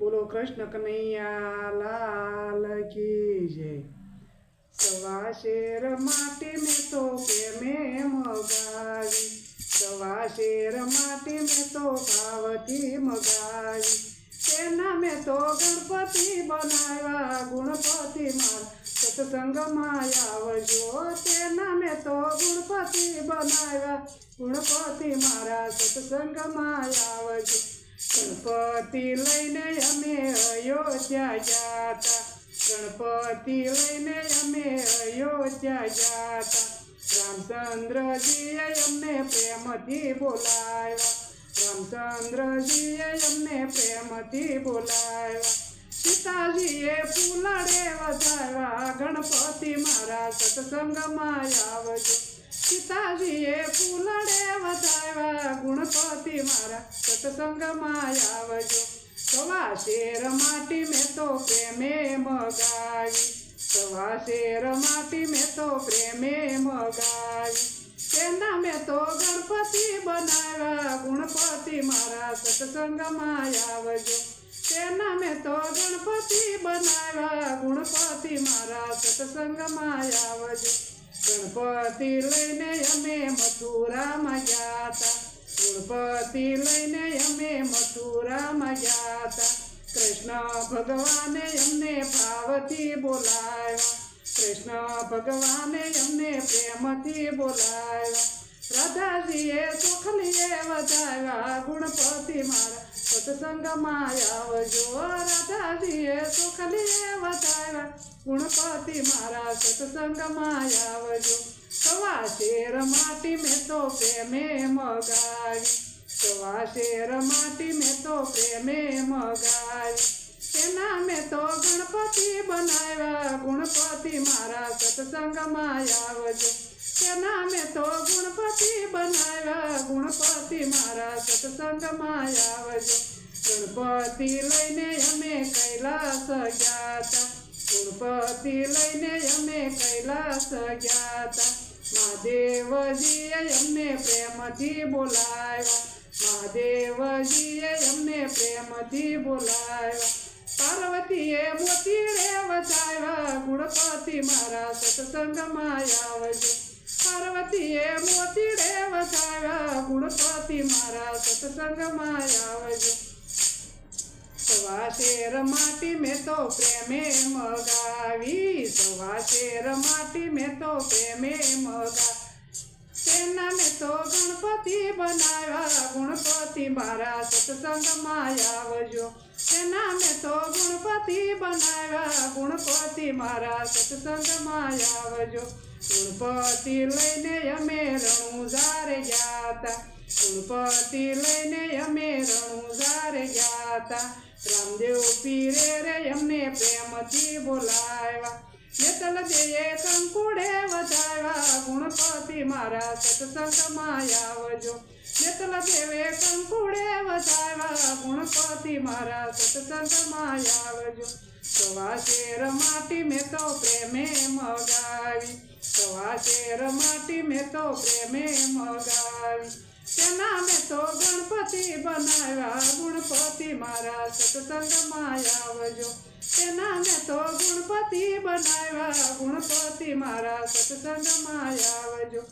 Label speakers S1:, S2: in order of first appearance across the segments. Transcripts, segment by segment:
S1: બોલો કૃષ્ણ કનૈયા લાલ જય. સવા શેર માટે મેં તો પ્રેમે મગાવી. સવા શેર માટે મેં તો ભાવતી મગાવી. તેના મેં તો ગણપતિ બનાવ્યા, ગુણપતિ માર. સત્સંગમાં આવજો, તેના મેં તો ગુણપતિ બનાવ્યા. ગુણપતિ મારા સત્સંગમાં આવજો. ગણપતિ લઈને અમે અયોધ્યા જાતા. ગણપતિ લઈને અમે અયોધ્યા જાતા. રામચંદ્રજીએ અમને પ્રેમથી બોલાવ્યા. રામચંદ્રજીએ અમને પ્રેમથી બોલાવ્યા. સીતાજીએ ફૂલડે વધાવ્યા ગણપતિ મારા સત્સંગમાં આવજો. સીતાજીએ ફૂલડે વધાવ્યા. ગુણપતિ મારા સત્સંગમાં આવજો. સવા શેર માટી મેં તો પ્રેમે મગાવી. સવા શેર માટી મેં તો પ્રેમે મગાવી. તેના મેં તો ગણપતિ બનાવ્યા. ગુણપતિ મારા સત્સંગમાં આવજો. તેના મેં તો ગણપતિ બનાવ્યા. ગુણપતિ મારા સત્સંગમાં આવજો. ગણપતિ લઈને અમે મથુરામાં ગયા ગણપતિ લઈને અમે મથુરામાં ગયા કૃષ્ણ ભગવાને અમને ભાવથી બોલાવ્યા. કૃષ્ણ ભગવાને અમને પ્રેમથી બોલાવ્યા. રાધાજીએ સુખલીએ વધાવ્યા. ગુણપતિ મારા સત્સંગમાં આવજો રાધાજીએ સુખલીએ વધાવ્યા ગુણપતિ મારા સત્સંગમાં આવજો સવા શેર માટી મેં તો પ્રેમે મગાવી સવા શેર માટી મેં તો પ્રેમે મગાવી તેના મેં તો ગણપતિ બનાવ્યા ગુણપતિ મારા સત્સંગમાં આવજો તેના મેં તો ગણપતિ બનાવ્યા ગુણપતિ મારા સત્સંગમાં આવજો ગણપતિ લઈને અમે કૈલાસ ગયા તા ગણપતિ લઈને અમે કૈલાસ ગયા તા મહાદેવજીએ અમને પ્રેમથી બોલાવ્યા. મહાદેવજીએ અમને પ્રેમથી બોલાવ્યા. પાર્વતીએ મોતી રે વસાવ્યા ગુણપતિ મારા સત્સંગમાં આવજો. પાર્વતીએ મોતી રે વસાવ્યા ગુણપતિ મારા સત્સંગમાં આવજો. સવા શેર માટી મેં તો પ્રેમે મગાવી સવા શેર માટી મેં તો પ્રેમે મગા તેના મેં તો ગણપતિ બનાવ્યા ગુણપતિ મારા સત્સંગમાં આવજો. તેના મેં તો ગુણપતિ બનાવ્યા. ગુણપતિ મારા સત્સંગમાં આવજો. ગુણપતિ લઈને અમે રણુજારે ગયા હતા ગુણપતિ લઈને અમે રણુજારે ગયા હતા રામદેવ પીરે રે અમને પ્રેમથી બોલાવ્યા. નેતલ દેયે કંકુડે વધાવ્યા ગુણપતિ મારા સત્સંગમાં આવજો. નેતલ દેવે કંકુડે વધાવ્યા ગુણપતિ મારા સત્સંગમાં આવજો. સવા શેર માટી મેં તો પ્રેમે મગાવી. સવા શેર માટી મેં તો પ્રેમે મગાવી. તેના મેં તો ગણપતિ બનાવ્યા? ગુણપતિ મારા સત્સંગમાં આવજો. તેના મેં તો ગુણપતિ બનાવ્યા? ગુણપતિ મારા સત્સંગમાં આવજો.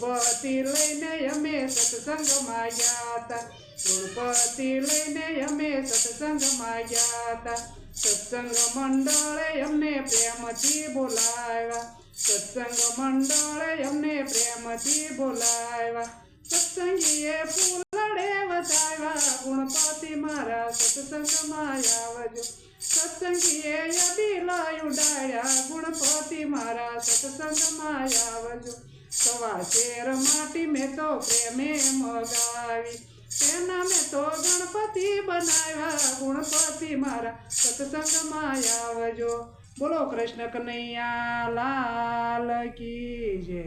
S1: ગુણપતિ લઈને અમે સત્સંગમાં ગયા હતા. ગુણપતિ લઈને અમે સત્સંગમાં ગયા હતા. સત્સંગ મંડળે અમને પ્રેમથી બોલાવ્યા. સત્સંગ મંડળે અમને પ્રેમથી બોલાવ્યા. સત્સંગીએ ફૂલડે વધાવ્યા. ગુણપતિ મારા સત્સંગમાં આવજો સત્સંગીએ અબીલા ઉડાડ્યા. ગુણપતિ મારા સત્સંગમાં આવજો સવા શેર માટી મેં તો પ્રેમે મગાવી. તેના મેં તો ગણપતિ બનાવ્યા. ગુણપતિ મારા સત્સંગમાં આવજો બોલો કૃષ્ણ કનૈયા, લાલ કી જય.